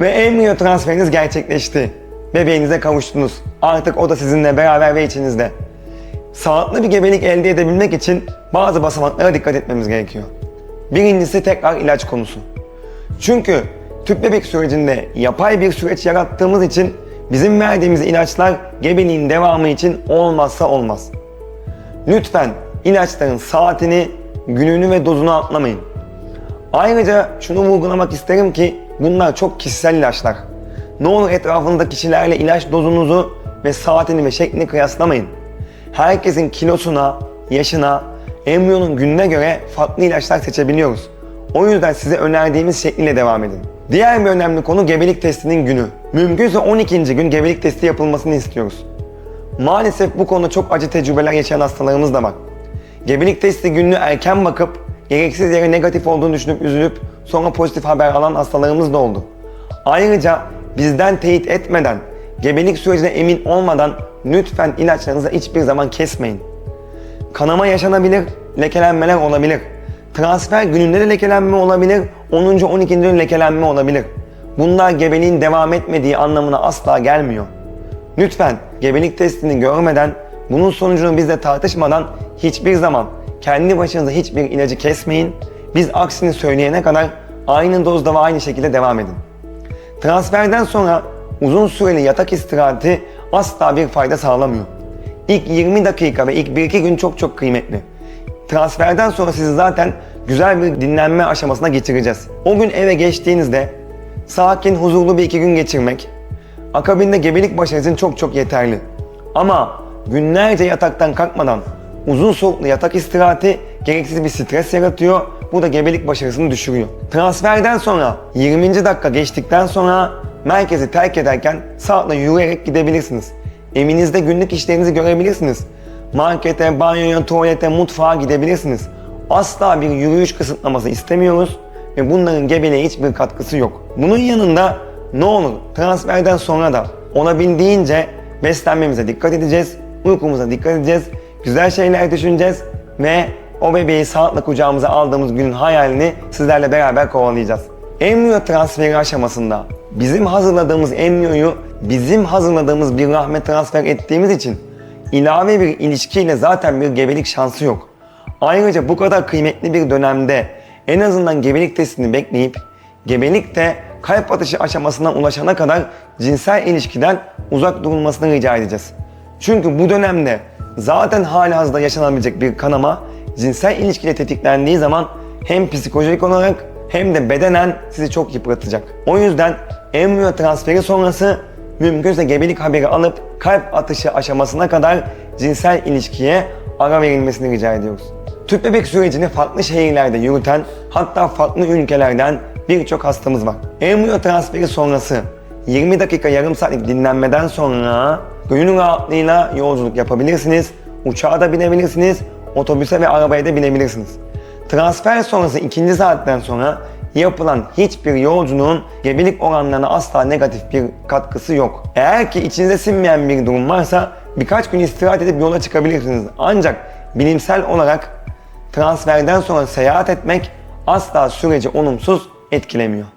Ve embriyo transferiniz gerçekleşti. Bebeğinize kavuştunuz. Artık o da sizinle beraber ve içinizde. Sağlıklı bir gebelik elde edebilmek için bazı basamaklara dikkat etmemiz gerekiyor. Birincisi tekrar ilaç konusu. Çünkü tüp bebek sürecinde yapay bir süreç yarattığımız için bizim verdiğimiz ilaçlar gebeliğin devamı için olmazsa olmaz. Lütfen ilaçların saatini, gününü ve dozunu atlamayın. Ayrıca şunu vurgulamak isterim ki bunlar çok kişisel ilaçlar. Ne olur etrafınızdaki kişilerle ilaç dozunuzu ve saatini ve şeklini kıyaslamayın. Herkesin kilosuna, yaşına, embriyonun gününe göre farklı ilaçlar seçebiliyoruz. O yüzden size önerdiğimiz şekliyle devam edin. Diğer bir önemli konu gebelik testinin günü. Mümkünse 12. gün gebelik testi yapılmasını istiyoruz. Maalesef bu konuda çok acı tecrübeler yaşayan hastalarımız da var. Gebelik testi gününü erken bakıp gereksiz yere negatif olduğunu düşünüp üzülüp sonra pozitif haber alan hastalarımız da oldu. Ayrıca bizden teyit etmeden, gebelik sürecine emin olmadan lütfen ilaçlarınızı hiçbir zaman kesmeyin. Kanama yaşanabilir, lekelenmeler olabilir. Transfer gününde de lekelenme olabilir, 10. 12. gün lekelenme olabilir. Bunlar gebeliğin devam etmediği anlamına asla gelmiyor. Lütfen gebelik testini görmeden, bunun sonucunu bizle tartışmadan hiçbir zaman kendi başınıza hiçbir ilacı kesmeyin. Biz aksini söyleyene kadar aynı dozda ve aynı şekilde devam edin. Transferden sonra uzun süreli yatak istirahati asla bir fayda sağlamıyor. İlk 20 dakika ve ilk 1-2 gün çok çok kıymetli. Transferden sonra sizi zaten güzel bir dinlenme aşamasına geçireceğiz. O gün eve geçtiğinizde sakin, huzurlu bir iki gün geçirmek, akabinde gebelik başarısı için çok çok yeterli. Ama günlerce yataktan kalkmadan uzun soluklu yatak istirahati gereksiz bir stres yaratıyor. Bu da gebelik başarısını düşürüyor. Transferden sonra 20. dakika geçtikten sonra merkezi terk ederken sağlıkla yürüyerek gidebilirsiniz. Evinizde günlük işlerinizi görebilirsiniz. Markete, banyoya, tuvalete, mutfağa gidebilirsiniz. Asla bir yürüyüş kısıtlaması istemiyoruz ve bunların gebeliğe hiçbir katkısı yok. Bunun yanında ne olur transferden sonra da olabildiğince beslenmemize dikkat edeceğiz, uykumuza dikkat edeceğiz, güzel şeyler düşüneceğiz ve o bebeği sağlıkla kucağımıza aldığımız günün hayalini sizlerle beraber kovalayacağız. Embriyo transferi aşamasında bizim hazırladığımız embriyoyu bizim hazırladığımız bir rahme transfer ettiğimiz için ilave bir ilişkiyle zaten bir gebelik şansı yok. Ayrıca bu kadar kıymetli bir dönemde en azından gebelik testini bekleyip gebelikte kalp atışı aşamasına ulaşana kadar cinsel ilişkiden uzak durulmasını rica edeceğiz. Çünkü bu dönemde zaten halihazırda yaşanabilecek bir kanama cinsel ilişkiyle tetiklendiği zaman hem psikolojik olarak hem de bedenen sizi çok yıpratacak. O yüzden embriyo transferi sonrası mümkünse gebelik haberi alıp kalp atışı aşamasına kadar cinsel ilişkiye ara verilmesini rica ediyoruz. Tüp bebek sürecini farklı şehirlerde yürüten hatta farklı ülkelerden birçok hastamız var. Embriyo transferi sonrası 20 dakika yarım saatlik dinlenmeden sonra gönül rahatlığıyla yolculuk yapabilirsiniz, uçağa da binebilirsiniz, otobüse ve arabaya da binebilirsiniz. Transfer sonrası ikinci saatten sonra yapılan hiçbir yolculuğun gebelik oranlarına asla negatif bir katkısı yok. Eğer ki içinize sinmeyen bir durum varsa birkaç gün istirahat edip yola çıkabilirsiniz. Ancak bilimsel olarak transferden sonra seyahat etmek asla süreci olumsuz etkilemiyor.